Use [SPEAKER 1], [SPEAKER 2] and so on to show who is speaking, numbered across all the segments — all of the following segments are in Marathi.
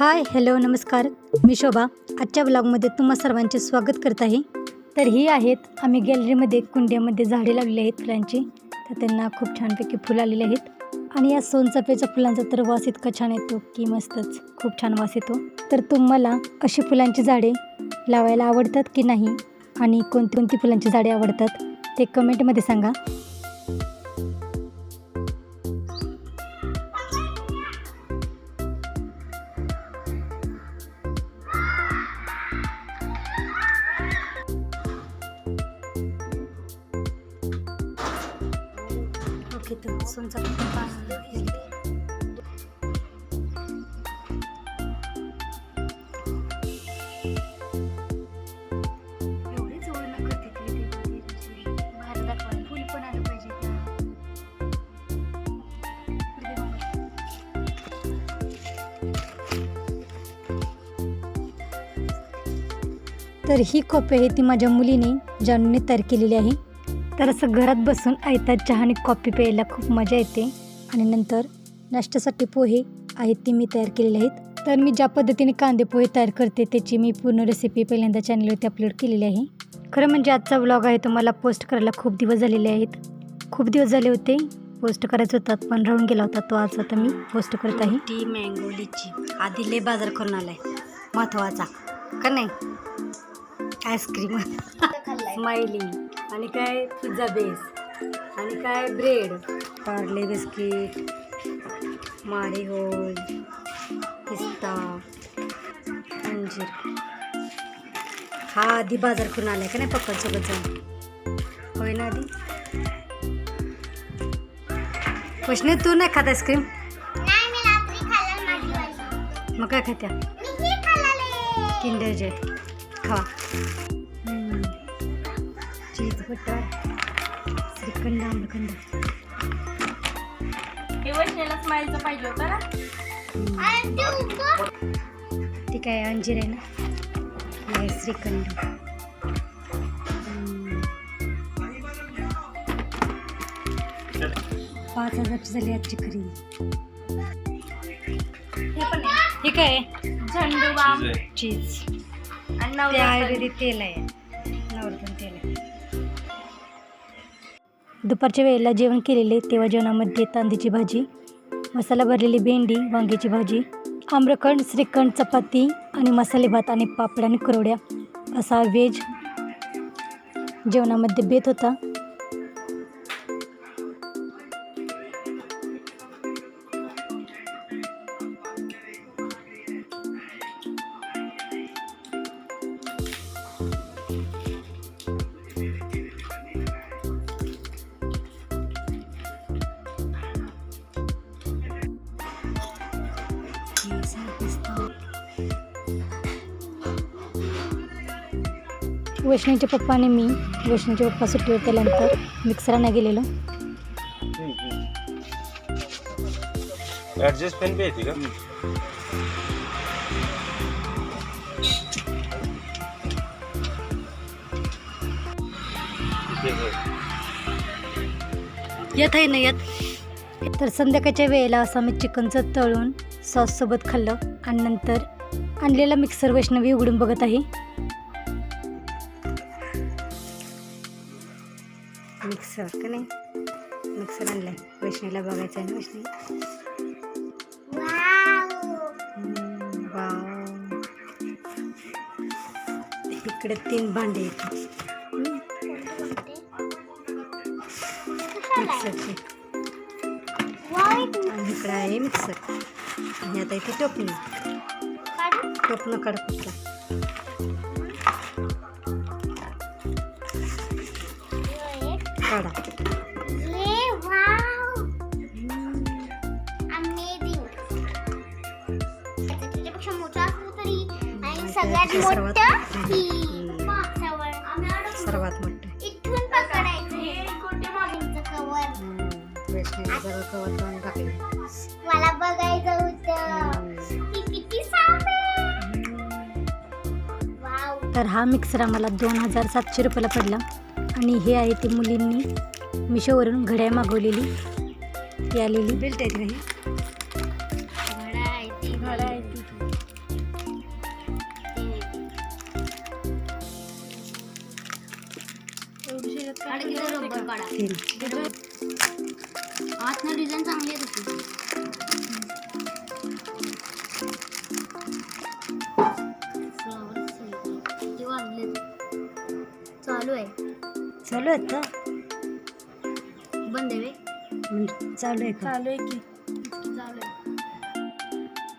[SPEAKER 1] हाय हॅलो नमस्कार. मी शोभा. आजच्या ब्लॉगमध्ये तुम्हा सर्वांचे स्वागत करत आहे. तर ही आहेत आम्ही गॅलरीमध्ये कुंड्यामध्ये झाडे लावलेली आहेत फुलांची. तर त्यांना खूप छानपैकी फुलं आलेली आहेत. आणि या सोनचाफ्याच्या फुलांचा तर वास इतका छान येतो की मस्तच. खूप छान वास येतो. तर तुम्हाला अशी फुलांची झाडे लावायला आवडतात की नाही? आणि कोणती कोणती फुलांची झाडे आवडतात? ते कमेंटमध्ये सांगा. आलं पाहिजे. तर ही कॉपी आहे ती माझ्या मुलीने जानूने तयार केलेली आहे. तर असं घरात बसून आयतात चहा आणि कॉफी प्यायला खूप मजा येते. आणि नंतर नाश्त्यासाठी पोहे आहेत ते मी तयार केलेले आहेत. तर मी ज्या पद्धतीने कांदे पोहे तयार करते त्याची मी पूर्ण रेसिपी पहिल्यांदा चॅनलवरती अपलोड केलेली आहे. खरं म्हणजे आजचा व्लॉग आहे तो मला पोस्ट करायला खूप दिवस झालेले आहेत. खूप दिवस झाले होते पोस्ट करायचा होता पण राहून गेला होता तो आज आता मी पोस्ट करत आहे. टी मँगो लिची. आधी ले बाजार करून आलाय. महत्त्वाचा. का नाही? आईस्क्रीम स्माइली आणि काय पिझ्झा बेस आणि काय ब्रेड पार्ले बिस्किट मारीगोल्ड पिस्ता अंजीर. हा आधी बाजार करून आलाय का नाही पप्पांसोबत जाऊन? होय ना आधी? वैष्णवी तू नाही खात आईस्क्रीम
[SPEAKER 2] नाही मी रात्री खाल्लं माझी वाली
[SPEAKER 1] मग काय खात्या?
[SPEAKER 2] हे
[SPEAKER 1] किंडर जे खा. चीज बटर श्रीखंड आम्रखंड
[SPEAKER 3] हे वैष्णवीला स्माईलचं पाहिजे होतं ना?
[SPEAKER 2] आणि ते उभं
[SPEAKER 1] ठीक आहे अंजीर आहे ना? श्रीखंड. पाच हजारची झाली आजची खरी
[SPEAKER 3] हे.
[SPEAKER 1] हे काय आहे?
[SPEAKER 3] झंडू बाम.
[SPEAKER 1] चीज
[SPEAKER 3] आणि
[SPEAKER 1] ते आयुर्वेदिक तेल आहे. दुपारच्या वेळेला जेवण केलेले तेव्हा जेवणामध्ये तांदीची भाजी मसाला भरलेली भेंडी वांग्याची भाजी आम्रखंड श्रीखंड चपाती आणि मसाले भात आणि पापड आणि कुरवड्या असा व्हेज जेवणामध्ये बेत होता. वैष्णवीचे पप्पा आणि मी वैष्णवीचे पप्पा सुट्टीवर त्यानंतर मिक्सरांना गेलेलो.
[SPEAKER 4] बी येते का? आहे.
[SPEAKER 1] येत आहे ना येत. तर संध्याकाळच्या वेळेला असं मी चिकनचं तळून सॉससोबत खाल्लं आणि नंतर आणलेला मिक्सर वैष्णवी उघडून बघत आहे. मिक्सर का नाही? मिक्सर आणलाय. वैष्णवीला बघायचं आहे
[SPEAKER 2] वाव
[SPEAKER 1] वाव. इकडे तीन भांडे मिक्सरची. आणि इकडे आहे मिक्सर. आणि आता इथे
[SPEAKER 2] काढू?
[SPEAKER 1] टोपणं काढ फक्त काढा.
[SPEAKER 2] सगळ्यात
[SPEAKER 1] सर्वात
[SPEAKER 2] मोठं.
[SPEAKER 1] सर्वात
[SPEAKER 2] इथून पकडायचं. हे कवर मला बघायचं होतं.
[SPEAKER 1] तर हा मिक्सर आम्हाला दोन हजार सातशे रुपयाला पडला. आणि हे आहे ती मुलींनी मिशोवरून घड्या मागवलेली ती आलेली बेल्ट
[SPEAKER 2] आहे ती.
[SPEAKER 5] डिझाईन चांगली आहे तशी.
[SPEAKER 1] चालू आहेत का?
[SPEAKER 5] बंद आहे
[SPEAKER 1] म्हणजे चालू आहे का?
[SPEAKER 3] चालू आहे की.
[SPEAKER 5] चालू आहे.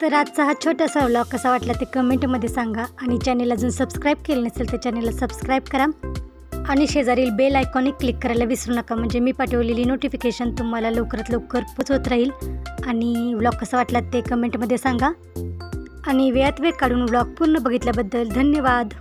[SPEAKER 1] तर आजचा हा छोटासा व्लॉग कसा वाटला ते कमेंटमध्ये सांगा आणि चॅनेल अजून सबस्क्राईब केलं नसेल तर चॅनेलला सबस्क्राईब करा. आणि शेजारील बेल आयकॉनिक क्लिक करायला विसरू नका. म्हणजे मी पाठवलेली नोटिफिकेशन तुम्हाला लवकरात लवकर पोचवत राहील. आणि व्लॉग कसा वाटला ते कमेंटमध्ये सांगा. आणि वेळात वेळ काढून व्लॉग पूर्ण बघितल्याबद्दल धन्यवाद.